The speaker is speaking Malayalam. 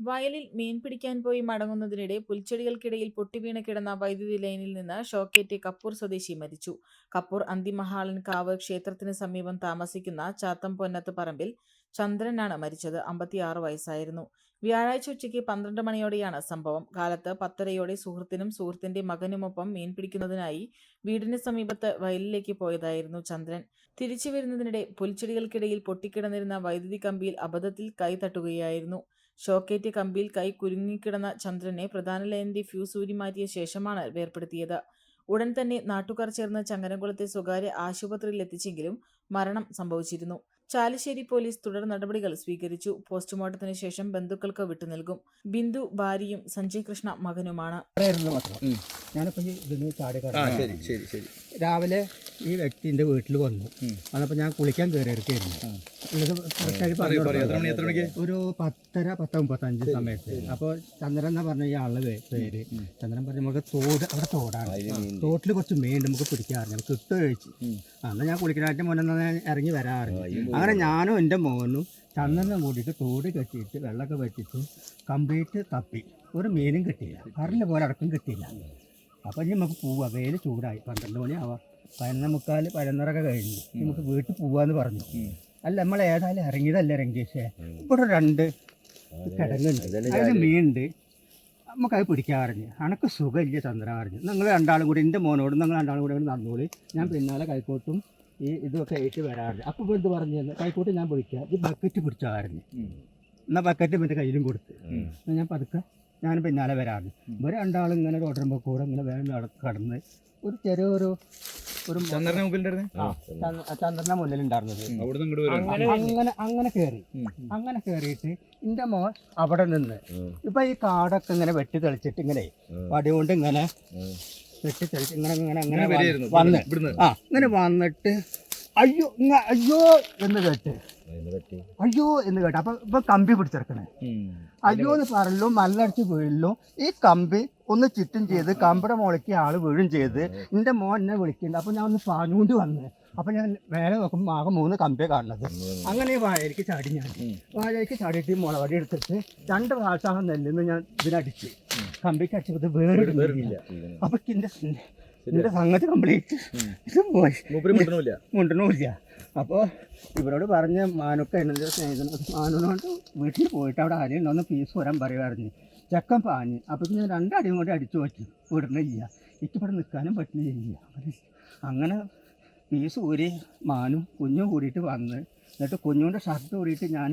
വയലിൽ മീൻ പിടിക്കാൻ പോയി മടങ്ങുന്നതിനിടെ പുൽച്ചെടികൾക്കിടയിൽ പൊട്ടിവീണ കിടന്ന വൈദ്യുതി ലൈനിൽ നിന്ന് ഷോക്കേറ്റ് കപ്പൂർ സ്വദേശി മരിച്ചു. കപ്പൂർ അന്തിമഹാളൻ കാവ് ക്ഷേത്രത്തിന് സമീപം താമസിക്കുന്ന ചാത്തം പൊന്നത്ത് പറമ്പിൽ ചന്ദ്രനാണ് മരിച്ചത്. അമ്പത്തിയാറ് വയസ്സായിരുന്നു. വ്യാഴാഴ്ച ഉച്ചയ്ക്ക് പന്ത്രണ്ട് മണിയോടെയാണ് സംഭവം. കാലത്ത് പത്തരയോടെ സുഹൃത്തിനും സുഹൃത്തിന്റെ മകനുമൊപ്പം മീൻ പിടിക്കുന്നതിനായി വീടിന് സമീപത്ത് വയലിലേക്ക് പോയതായിരുന്നു ചന്ദ്രൻ. തിരിച്ചു വരുന്നതിനിടെ പുൽച്ചെടികൾക്കിടയിൽ പൊട്ടിക്കിടന്നിരുന്ന വൈദ്യുതി കമ്പിയിൽ അബദ്ധത്തിൽ കൈ തട്ടുകയായിരുന്നു. ഷോക്കേറ്റ് കമ്പിയിൽ കൈ കുരുങ്ങിക്കിടന്ന ചന്ദ്രനെ പ്രധാന ലൈനിന്റെ ഫ്യൂസ് ഊരി മാറ്റിയ ശേഷമാണ് വേർപ്പെടുത്തിയത്. ഉടൻ തന്നെ നാട്ടുകാർ ചേർന്ന ചങ്ങരംകുളത്തെ സ്വകാര്യ ആശുപത്രിയിൽ എത്തിച്ചെങ്കിലും മരണം സംഭവിച്ചിരുന്നു. ചാലശ്ശേരി പോലീസ് തുടർ നടപടികൾ സ്വീകരിച്ചു. പോസ്റ്റ്മോർട്ടത്തിന് ശേഷം ബന്ധുക്കൾക്ക് വിട്ടുനൽകും ബിന്ദു ഭാര്യയും സഞ്ജയ് കൃഷ്ണ മകനുമാണ്. ആയിരുന്നു മാത്രം. ഈ ഇതിന് ചാടി ആ ശരി ശരി ശരി. രാവിലെ ഈ വ്യക്തി എന്റെ വീട്ടിൽ വന്നു. വന്നപ്പോൾ ഞാൻ കുളിക്കാൻ കയറി ഒരു പത്തര പത്ത് മുപ്പത്തഞ്ച് സമയത്ത്. അപ്പോൾ ചന്ദ്രൻ എന്നാ പറഞ്ഞ ഈ ആളുടെ പേര്. ചന്ദ്രൻ പറഞ്ഞു നമുക്ക് തോട് അവിടെ തോടാണ്. തോട്ടിൽ കുറച്ച് മീൻ നമുക്ക് പിടിക്കാറില്ല നമുക്ക് ഇട്ട് കഴിച്ച്. അന്ന് ഞാൻ കുളിക്കാനായിട്ട് മുന്നേ ഇറങ്ങി വരാറുണ്ട് അങ്ങനെ ഞാനും എന്റെ മോനും ചന്ദ്രനും കൂടിയിട്ട് തോട് കെട്ടിയിട്ട് വെള്ളമൊക്കെ വെച്ചിട്ട് കംപ്ലീറ്റ് തപ്പി. ഒരു മീനും കിട്ടിയില്ല. പറഞ്ഞ പോലെ അടക്കം കിട്ടിയില്ല. അപ്പം ഇനി നമുക്ക് പോവാ. വെയിൽ ചൂടായി. പന്ത്രണ്ട് മണിയാവാം. പതിനൊന്ന് മുക്കാൽ പതിനൊന്നരൊക്കെ കഴിഞ്ഞു. നമുക്ക് വീട്ടിൽ പോവാന്ന് പറഞ്ഞു. അല്ല നമ്മൾ ഏതായാലും ഇറങ്ങിയതല്ല രംഗേഷേ ഇവിടെ രണ്ട് കിടങ്ങുണ്ട്. അതിന് മീനുണ്ട് നമുക്കത് പിടിക്കാൻ പറഞ്ഞു അനക്ക് സുഖമില്ല ചന്ദ്രൻ പറഞ്ഞു നിങ്ങൾ രണ്ടാളും കൂടി എന്റെ മോനോടും നിങ്ങൾ രണ്ടാളും കൂടി നടന്നോളി ഞാൻ പിന്നാലെ കൈക്കോട്ടും ഈ ഇതൊക്കെ ആയിട്ട് വരാറുണ്ട്. അപ്പോൾ ഇപ്പോൾ ഇത് പറഞ്ഞു തന്നു. കൈക്കോട്ട് ഞാൻ പിടിക്കുക ഈ ബക്കറ്റ് പിടിച്ചാറിഞ്ഞ് എന്നാൽ ബക്കറ്റ് എന്റെ കയ്യിലും കൊടുത്ത്. ഞാൻ പതുക്കെ ഞാൻ പിന്നാലെ വരാറുണ്ട്. ഇവർ രണ്ടാളും ഇങ്ങനെ റോഡറുമ്പോൾ കൂടെ ഇങ്ങനെ വേറെ കടന്ന് ഒരു ചെറിയൊരു ഒരു ചന്ദ്രന്റെ ചന്ദ്രനെ മുമ്പിലുണ്ടായിരുന്നേ ചന്ദ്രന്റെ മുന്നിലുണ്ടായിരുന്നത്. വരും. അങ്ങനെ അങ്ങനെ കേറി. അങ്ങനെ കയറിയിട്ട് എന്റെ മോൻ അവിടെ നിന്ന് ഇപ്പൊ ഈ കാടൊക്കെ ഇങ്ങനെ വെട്ടി തെളിച്ചിട്ട് ഇങ്ങനെ വടി കൊണ്ട് ഇങ്ങനെ വെട്ടി തെളിച്ച് ഇങ്ങനെ ഇങ്ങനെ അങ്ങനെ വന്ന് ആ ഇങ്ങനെ വന്നിട്ട് അയ്യോ ഇങ്ങ അയ്യോ എന്ന് കേട്ട്. അയ്യോ എന്ന് കേട്ട്. അപ്പൊ ഇപ്പൊ കമ്പി പിടിച്ചെടുക്കണേ. അയ്യോ എന്ന് പറയല്ലോ മല്ലടിച്ച് വീഴല്ലോ ഈ കമ്പി ഒന്ന് ചുറ്റും ചെയ്ത് കമ്പിടെ മുളയ്ക്ക് ആൾ വീഴും ചെയ്ത് എന്റെ മോൻ എന്നെ വിളിക്കുന്നുണ്ട്. അപ്പൊ ഞാൻ ഒന്ന് പാഞ്ഞുകൊണ്ട് വന്ന് അപ്പൊ ഞാൻ മേലെ നോക്കുമ്പോൾ ആകെ മൂന്ന് കമ്പിയെ കാണുന്നത്. അങ്ങനെ വാഴയ്ക്ക് ചാടി ഞാൻ. വാഴയ്ക്ക് ചാടിയിട്ട് ഈ മുളവടി എടുത്തിട്ട് രണ്ട് പ്രാവശ്യം നെല്ലിന്ന് ഞാൻ ഇതിനടിച്ച്. കമ്പിക്ക് അടിച്ചത് വേറിടുന്നില്ല. അപ്പൊ ഇതിന്റെ ഇതിന്റെ സംഗതി കംപ്ലീറ്റ് ഇത് പോയി മിണ്ടണമില്ല അപ്പോൾ ഇവരോട് പറഞ്ഞ മാനുക്ക എന്നത് സ്നേഹിതനോട് മാനുനോട് വീട്ടിൽ പോയിട്ട് അവിടെ ആരെയും ഒന്ന് പീസ് വരാൻ പറയുമായിരുന്നു ചെക്കൻ പാഞ്ഞ്. അപ്പം ഞാൻ രണ്ടടിയും കൂടി അടിച്ചു വിടണില്ല. എനിക്ക് ഇവിടെ നിൽക്കാനും പറ്റുന്നില്ല. അങ്ങനെ പീസ് ഊരി മാനും കുഞ്ഞും കൂടിയിട്ട് വന്ന്. എന്നിട്ട് കുഞ്ഞുന്റെ ഷർട്ട് കൂടിയിട്ട് ഞാൻ